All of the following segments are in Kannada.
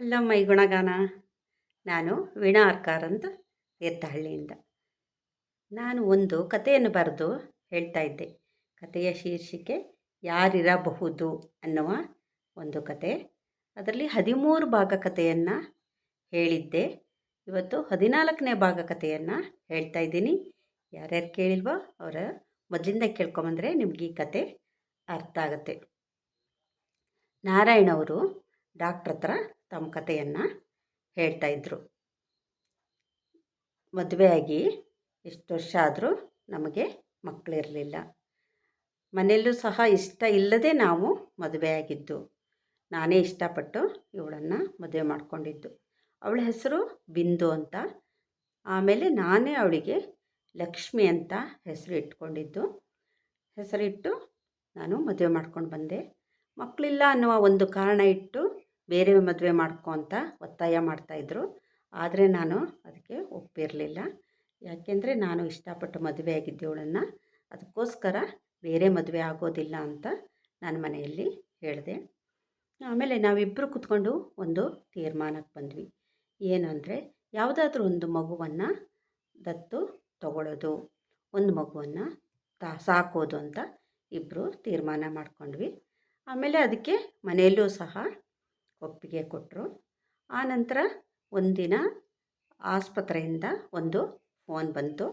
ಹಲೋ ಮೈ ಗುಣಗಾನ. ನಾನು ವೀಣಾ ಆರ್ಕಾರ್ ಅಂತ ತೀರ್ಥಹಳ್ಳಿಯಿಂದ ನಾನು ಒಂದು ಕಥೆಯನ್ನು ಬರೆದು ಹೇಳ್ತಾ ಇದ್ದೆ. ಕಥೆಯ ಶೀರ್ಷಿಕೆ ಯಾರಿರಬಹುದು ಅನ್ನುವ ಒಂದು ಕತೆ ಅದರಲ್ಲಿ ಹದಿಮೂರು ಭಾಗ ಕಥೆಯನ್ನು ಹೇಳಿದ್ದೆ. ಇವತ್ತು ಹದಿನಾಲ್ಕನೇ ಭಾಗ ಕಥೆಯನ್ನು ಹೇಳ್ತಾ ಇದ್ದೀನಿ. ಯಾರ್ಯಾರು ಕೇಳಿಲ್ವೋ ಅವರ ಮೊದಲಿಂದ ಕೇಳ್ಕೊಂಬಂದರೆ ನಿಮ್ಗೆ ಈ ಕತೆ ಅರ್ಥ ಆಗುತ್ತೆ. ನಾರಾಯಣವರು ಡಾಕ್ಟ್ರ್ ಹತ್ರ ತಮ್ಮ ಕಥೆಯನ್ನು ಹೇಳ್ತಾಯಿದ್ರು ಮದುವೆಯಾಗಿ ಎಷ್ಟು ವರ್ಷ ಆದರೂ ನಮಗೆ ಮಕ್ಕಳಿರಲಿಲ್ಲ ಮನೆಯಲ್ಲೂ ಸಹ ಇಷ್ಟ ಇಲ್ಲದೆ ನಾವು ಮದುವೆಯಾಗಿದ್ದು ನಾನೇ ಇಷ್ಟಪಟ್ಟು ಇವಳನ್ನು ಮದುವೆ ಮಾಡಿಕೊಂಡಿದ್ದು. ಅವಳ ಹೆಸರು ಬಿಂದು ಅಂತ. ಆಮೇಲೆ ನಾನೇ ಅವಳಿಗೆ ಲಕ್ಷ್ಮಿ ಅಂತ ಹೆಸರು ಇಟ್ಕೊಂಡಿದ್ದು. ಹೆಸರಿಟ್ಟು ನಾನು ಮದುವೆ ಮಾಡ್ಕೊಂಡು ಬಂದೆ. ಮಕ್ಕಳಿಲ್ಲ ಅನ್ನುವ ಒಂದು ಕಾರಣ ಇಟ್ಟು ಬೇರೆ ಮದುವೆ ಮಾಡ್ಕೊ ಅಂತ ಒತ್ತಾಯ ಮಾಡ್ತಾಯಿದ್ರು ಆದರೆ ನಾನು ಅದಕ್ಕೆ ಒಪ್ಪಿರಲಿಲ್ಲ. ಯಾಕೆಂದರೆ ನಾನು ಇಷ್ಟಪಟ್ಟು ಮದುವೆ ಆಗಿದ್ದವಳನ್ನು ಅದಕ್ಕೋಸ್ಕರ ಬೇರೆ ಮದುವೆ ಆಗೋದಿಲ್ಲ ಅಂತ ನಾನು ಮನೆಯಲ್ಲಿ ಹೇಳಿದೆ. ಆಮೇಲೆ ನಾವಿಬ್ಬರು ಕುತ್ಕೊಂಡು ಒಂದು ತೀರ್ಮಾನಕ್ಕೆ ಬಂದ್ವಿ. ಏನು ಅಂದರೆ ಯಾವುದಾದ್ರೂ ಒಂದು ಮಗುವನ್ನು ದತ್ತು ತಗೊಳ್ಳೋದು ಒಂದು ಮಗುವನ್ನು ತಾ ಸಾಕೋದು ಅಂತ ಇಬ್ಬರು ತೀರ್ಮಾನ ಮಾಡ್ಕೊಂಡ್ವಿ. ಆಮೇಲೆ ಅದಕ್ಕೆ ಮನೆಯಲ್ಲೂ ಸಹ ಒಪ್ಪಿಗೆ ಕೊಟ್ಟರು ಆನಂತರ ಒಂದಿನ ಆಸ್ಪತ್ರೆಯಿಂದ ಒಂದು ಫೋನ್ ಬಂತು.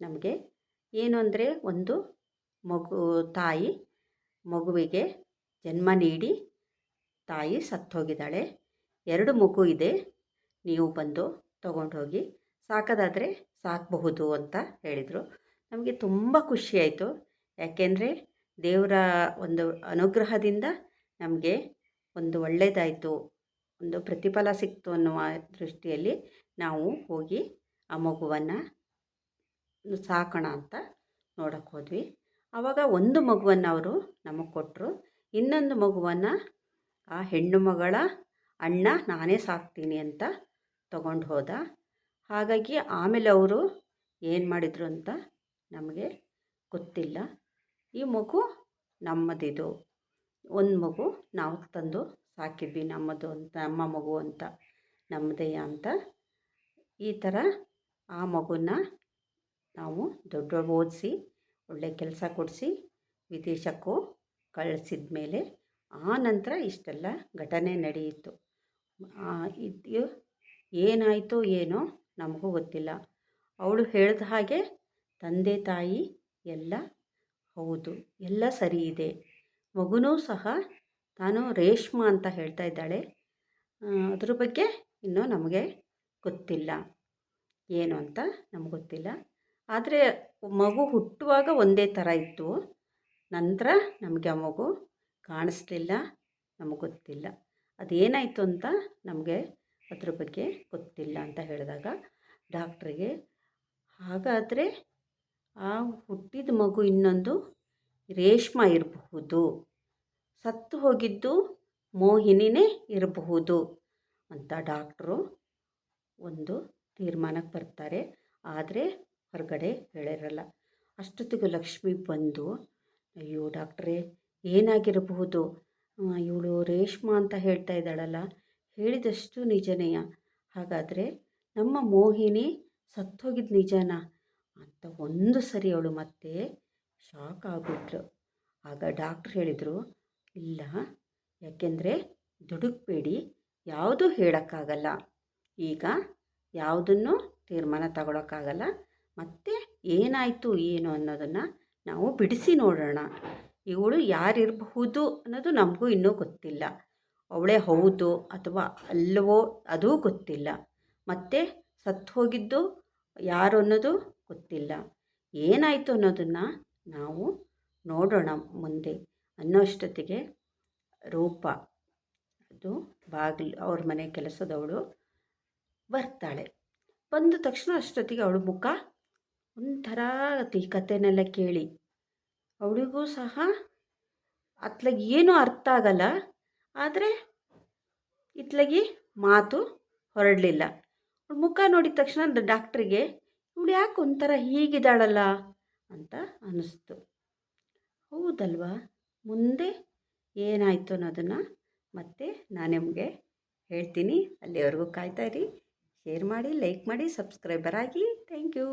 ನಮಗೆ ಏನು ಅಂದರೆ ಒಂದು ಮಗು, ತಾಯಿ ಮಗುವಿಗೆ ಜನ್ಮ ನೀಡಿ ತಾಯಿ ಸತ್ತೋಗಿದ್ದಾಳೆ. ಎರಡು ಮಗು ಇದೆ. ನೀವು ಬಂದು ತೊಗೊಂಡೋಗಿ ಸಾಕೋದಾದರೆ ಸಾಕಬಹುದು ಅಂತ ಹೇಳಿದರು. ನಮಗೆ ತುಂಬ ಖುಷಿಯಾಯಿತು ಯಾಕೆಂದರೆ ದೇವರ ಒಂದು ಅನುಗ್ರಹದಿಂದ ನಮಗೆ ಒಂದು ಒಳ್ಳೆಯದಾಯಿತು ಒಂದು ಪ್ರತಿಫಲ ಸಿಕ್ತು ಅನ್ನುವ ದೃಷ್ಟಿಯಲ್ಲಿ ನಾವು ಹೋಗಿ ಆ ಮಗುವನ್ನು ಸಾಕೋಣ ಅಂತ ನೋಡೋಕ್ಕೆ ಹೋದ್ವಿ. ಆವಾಗ ಒಂದು ಮಗುವನ್ನು ಅವರು ನಮಗೆ ಕೊಟ್ಟರು ಇನ್ನೊಂದು ಮಗುವನ್ನು ಆ ಹೆಣ್ಣು ಮಗಳ ಅಣ್ಣ ನಾನೇ ಸಾಕ್ತೀನಿ ಅಂತ ತಗೊಂಡು ಹೋದ. ಹಾಗಾಗಿ ಆಮೇಲೆ ಅವರು ಏನು ಮಾಡಿದರು ಅಂತ ನಮಗೆ ಗೊತ್ತಿಲ್ಲ. ಈ ಮಗು ನಮ್ಮದಿದು. ಒಂದು ಮಗು ನಾವು ತಂದು ಸಾಕಿದ್ವಿ, ನಮ್ಮದು ಅಂತ, ನಮ್ಮ ಮಗು ಅಂತ ನಮ್ಮದೇ ಅಂತ. ಈ ಥರ ಆ ಮಗುನ ನಾವು ದೊಡ್ಡ ಓದಿಸಿ, ಒಳ್ಳೆ ಕೆಲಸ ಕೊಡಿಸಿ, ವಿದೇಶಕ್ಕೂ ಕಳಿಸಿದ ಮೇಲೆ ಆ ನಂತರ ಇಷ್ಟೆಲ್ಲ ಘಟನೆ ನಡೆಯಿತು. ಇದು ಏನಾಯಿತು ಏನೋ ನಮಗೂ ಗೊತ್ತಿಲ್ಲ. ಅವಳು ಹೇಳಿದ ಹಾಗೆ ತಂದೆ ತಾಯಿ ಎಲ್ಲ ಹೌದು, ಎಲ್ಲ ಸರಿ ಇದೆ. ಮಗುನೂ ಸಹ ತಾನು ರೇಷ್ಮಾ ಅಂತ ಹೇಳ್ತಾ ಇದ್ದಾಳೆ. ಅದ್ರ ಬಗ್ಗೆ ಇನ್ನೂ ನಮಗೆ ಗೊತ್ತಿಲ್ಲ. ಏನು ಅಂತ ನಮ್ಗೆ ಗೊತ್ತಿಲ್ಲ. ಆದರೆ ಮಗು ಹುಟ್ಟುವಾಗ ಒಂದೇ ಥರ ಇತ್ತು. ನಂತರ ನಮಗೆ ಆ ಮಗು ಕಾಣಿಸ್ಲಿಲ್ಲ. ನಮಗೆ ಗೊತ್ತಿಲ್ಲ. ಅದೇನಾಯಿತು ಅಂತ ನಮಗೆ ಅದ್ರ ಬಗ್ಗೆ ಗೊತ್ತಿಲ್ಲ ಅಂತ ಹೇಳಿದಾಗ ಡಾಕ್ಟ್ರಿಗೆ, ಹಾಗಾದರೆ ಆ ಹುಟ್ಟಿದ ಮಗು ಇನ್ನೊಂದು ರೇಷ್ಮೆ ಇರಬಹುದು, ಸತ್ತು ಹೋಗಿದ್ದು ಮೋಹಿನಿನೇ ಇರಬಹುದು ಅಂತ ಡಾಕ್ಟ್ರು ಒಂದು ತೀರ್ಮಾನಕ್ಕೆ ಬರ್ತಾರೆ. ಆದರೆ ಹೊರಗಡೆ ಹೇಳಿರಲ್ಲ. ಅಷ್ಟೊತ್ತಿಗೂ ಲಕ್ಷ್ಮಿ ಬಂದು, ಅಯ್ಯೋ ಡಾಕ್ಟ್ರೇ, ಏನಾಗಿರಬಹುದು? ಇವಳು ರೇಷ್ಮಾ ಅಂತ ಹೇಳ್ತಾ ಇದ್ದಾಳಲ್ಲ. ಹೇಳಿದಷ್ಟು ನಿಜನೆಯ. ಹಾಗಾದರೆ ನಮ್ಮ ಮೋಹಿನಿ ಸತ್ತೋಗಿದ್ದು ನಿಜನಾ? ಅಂತ ಒಂದು ಸರಿ ಅವಳು ಮತ್ತೆ ಶಾಕ್ ಆಗಿಬಿಟ್ಲು ಆಗ ಡಾಕ್ಟ್ರ್ ಹೇಳಿದರು, ಇಲ್ಲ, ಯಾಕೆಂದರೆ ದುಡುಕಬೇಡಿ, ಯಾವುದೂ ಹೇಳೋಕ್ಕಾಗಲ್ಲ. ಈಗ ಯಾವುದನ್ನು ತೀರ್ಮಾನ ತಗೊಳಕ್ಕಾಗಲ್ಲ. ಮತ್ತು ಏನಾಯಿತು, ಏನು ಅನ್ನೋದನ್ನು ನಾವು ಬಿಡಿಸಿ ನೋಡೋಣ. ಇವಳು ಯಾರಿರಬಹುದು ಅನ್ನೋದು ನಮಗೂ ಇನ್ನೂ ಗೊತ್ತಿಲ್ಲ. ಅವಳೇ ಹೌದು ಅಥವಾ ಅಲ್ಲವೋ ಅದೂ ಗೊತ್ತಿಲ್ಲ. ಮತ್ತು ಸತ್ತು ಹೋಗಿದ್ದು ಯಾರು ಅನ್ನೋದು ಗೊತ್ತಿಲ್ಲ. ಏನಾಯಿತು ಅನ್ನೋದನ್ನು ನಾವು ನೋಡೋಣ ಮುಂದೆ ಅನ್ನೋಷ್ಟೊತ್ತಿಗೆ ರೂಪ, ಅದು ಬಾಗಿಲು, ಅವ್ರ ಮನೆ ಕೆಲಸದವಳು ಬರ್ತಾಳೆ. ಬಂದ ತಕ್ಷಣ ಅಷ್ಟೊತ್ತಿಗೆ ಅವಳ ಮುಖ ಒಂಥರ ಈ ಕಥೆನೆಲ್ಲ ಕೇಳಿ. ಅವಳಿಗೂ ಸಹ ಅತ್ಲಾಗಿ ಏನೂ ಅರ್ಥ ಆಗಲ್ಲ, ಆದರೆ ಇತ್ಲಾಗಿ ಮಾತು ಹೊರಡಲಿಲ್ಲ. ಮುಖ ನೋಡಿದ ತಕ್ಷಣ ಡಾಕ್ಟ್ರಿಗೆ, ಇವಳು ಯಾಕೆ ಒಂಥರ ಹೀಗಿದ್ದಾಳಲ್ಲ? ಅಂತ ಅನ್ನಿಸ್ತು. ಹೌದಲ್ವಾ? ಮುಂದೆ ಏನಾಯಿತು ಅನ್ನೋದನ್ನು ಮತ್ತೆ ನಾನು ನಿಮಗೆ ಹೇಳ್ತೀನಿ. ಅಲ್ಲಿವರೆಗೂ ಕಾಯ್ತಾ ಇರಿ. ಶೇರ್ ಮಾಡಿ, ಲೈಕ್ ಮಾಡಿ, ಸಬ್ಸ್ಕ್ರೈಬರ್ ಆಗಿ. Thank you.